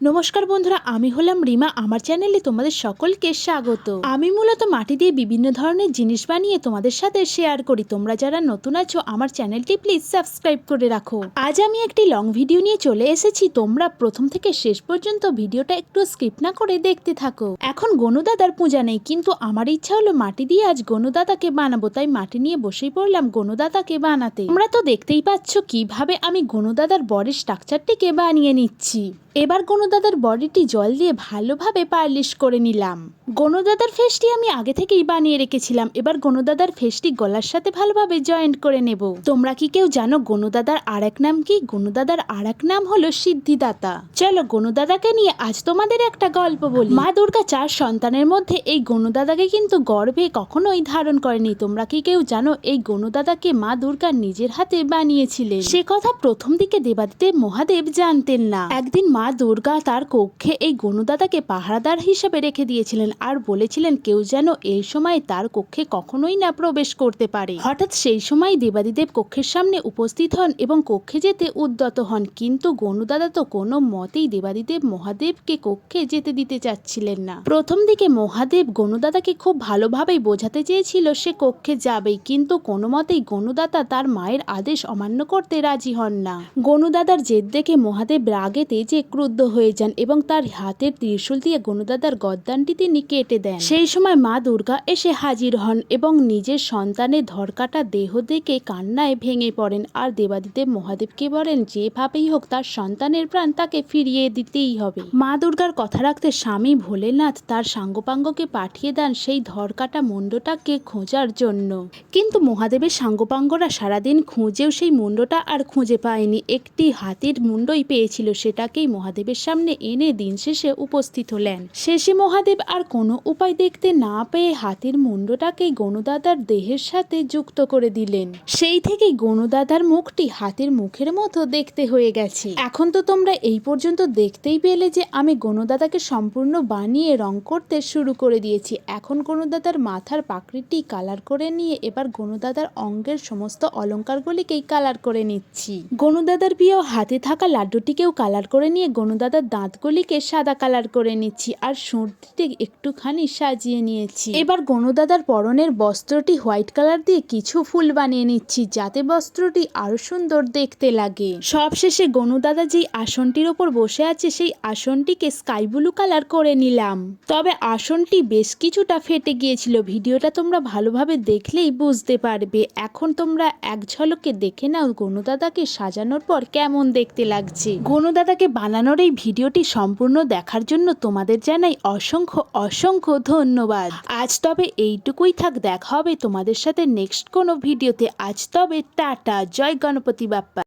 নমস্কার বন্ধুরা, আমি হলাম রিমা। আমার চ্যানেলে তোমাদের সকলকে স্বাগত। আমি মূলত মাটি দিয়ে বিভিন্ন ধরনের জিনিস বানিয়ে তোমাদের সাথে শেয়ার করি। তোমরা যারা নতুন আছো, আমার চ্যানেলটি প্লিজ সাবস্ক্রাইব করে রাখো। আজ আমি একটি লং ভিডিও নিয়ে চলে এসেছি। তোমরা প্রথম থেকে শেষ পর্যন্ত ভিডিওটা একটু স্কিপ না করে দেখতে থাকো। এখন গনুদাদার পূজা নেই, কিন্তু আমার ইচ্ছা হলো মাটি দিয়ে আজ গনুদাদাকে বানাবো। তাই মাটি নিয়ে বসেই পড়লাম গনুদাদাকে বানাতে। তোমরা তো দেখতেই পাচ্ছ কীভাবে আমি গনুদাদার বরের স্ট্রাকচারটিকে বানিয়ে নিচ্ছি। এবার গণদাদার বডিটি জল দিয়ে ভালোভাবে পালিশ করে নিলাম। গণদাদার ফেসটি আমি আগে থেকেই বানিয়ে রেখেছিলাম। এবার গণদাদার ফেসটি গলার সাথে ভালোভাবে জয়েন্ট করে নেব। তোমরা কি কেউ জানো গণদাদার আর এক নাম কি? গণদাদার আর এক নাম হলো সিদ্ধিদাতা। চলো গণদাদাকে নিয়ে আজ তোমাদের একটা গল্প বলি। মা দুর্গা চার সন্তানের মধ্যে এই গণদাদাকে কিন্তু গর্ভে কখনোই ধারণ করেনি। তোমরা কি কেউ জানো এই গণদাদাকে মা দুর্গা নিজের হাতে বানিয়েছিলেন? সে কথা প্রথম দিকে দেবাদিদেব মহাদেব জানতেন না। একদিন মা দুর্গা তার কক্ষে এই গণদাদাকে পাহারাদার হিসেবে রেখে দিয়েছিলেন আর বলেছিলেন কেউ যেন এই সময় তার কক্ষে কখনোই না প্রবেশ করতে পারে। হঠাৎ সেই সময় দেবাদিদেব কক্ষের সামনে উপস্থিত হন এবং কক্ষে যেতে উদ্যত হন। কিন্তু গণদাদা তো কোনো মতেই দেবাদিদেব মহাদেবকে কক্ষে যেতে দিতে চাচ্ছিলেন না। প্রথম দিকে মহাদেব গণদাদাকে খুব ভালোভাবেই বোঝাতে চেয়েছিল সে কক্ষে যাবেই। কিন্তু কোনো মতেই গণদাতা তার মায়ের আদেশ অমান্য করতে রাজি হন না। গণদাদার জেদ দেখে মহাদেব রাগে তেজে ক্রুদ্ধ হয়ে যান এবং তার হাতের ত্রিশূল দিয়ে গণদাদার গদ্দানটি তিনি কেটে দেন। সেই সময় মা দুর্গা এসে হাজির হন এবং নিজের সন্তানের ধরকাটা দেহ দেখে কান্নায় ভেঙে পড়েন। আর দেবাদিদেব মহাদেবকে বলেন, যেভাবেই হোক তার সন্তানের প্রাণ তাকে ফিরিয়ে দিতেই হবে মা দুর্গার কথা রাখতে স্বামী ভোলেনাথ তার সাঙ্গপাঙ্গকে পাঠিয়ে দেন সেই ধরকাটা মুন্ডটাকে খোঁজার জন্য। কিন্তু মহাদেবের সাঙ্গপাঙ্গরা সারাদিন খুঁজেও সেই মুন্ডটা আর খুঁজে পায়নি। একটি হাতির মুন্ডই পেয়েছিল, সেটাকেই মহাদেবের সামনে এনে দিন শেষে উপস্থিত হলেন। শেষে মহাদেব আর কোনো উপায় দেখতে না পেয়ে হাতির মুন্ডটাকেই গণদাদার দেহের সাথে যুক্ত করে দিলেন। সেই থেকেই গণদাদার মুখটি হাতির মুখের মতো দেখতে হয়ে গেছে। এখন তো তোমরা এই পর্যন্ত দেখতেই পেলে যে আমি গণদাদাকে সম্পূর্ণ বানিয়ে রং করতে শুরু করে দিয়েছি। এখন গণদাদার মাথার পাকড়িটি কালার করে নিয়ে এবার গণদাদার অঙ্গের সমস্ত অলংকারগুলিকেই কালার করে নিচ্ছি। গণদাদার প্রিয় হাতে থাকা লাড্ডুটিকেও কালার করে নিয়ে গণদাদার দাঁতগুলিকে সাদা কালার করে নিচ্ছি আর সুরটিতে একটুখানি সাজিয়ে নিয়েছি। এবার গণদাদার পরনের বস্ত্রটি হোয়াইট কালার দিয়ে কিছু ফুল বানিয়ে নিচ্ছি যাতে বস্ত্রটি আরও সুন্দর দেখতে লাগে। সবশেষে গণদাদা যেই আসনটির ওপর বসে আছে সেই আসনটিকে স্কাই ব্লু কালার করে নিলাম। তবে আসনটি বেশ কিছুটা ফেটে গিয়েছিল। ভিডিওটা তোমরা ভালোভাবে দেখলেই বুঝতে পারবে। এখন তোমরা এক ঝলকে দেখে নাও গণদাদাকে সাজানোর পর কেমন দেখতে লাগছে। গণদাদাকে বানানোর এই ভিডিওটি সম্পূর্ণ দেখার জন্য তোমাদের জানাই অসংখ্য অসংখ্য ধন্যবাদ। আজ তবে এইটুকুই থাক, দেখা হবে তোমাদের সাথে নেক্সট কোনো ভিডিওতে। আজ তবে টাটা, জয় গণপতি বাপ্পা।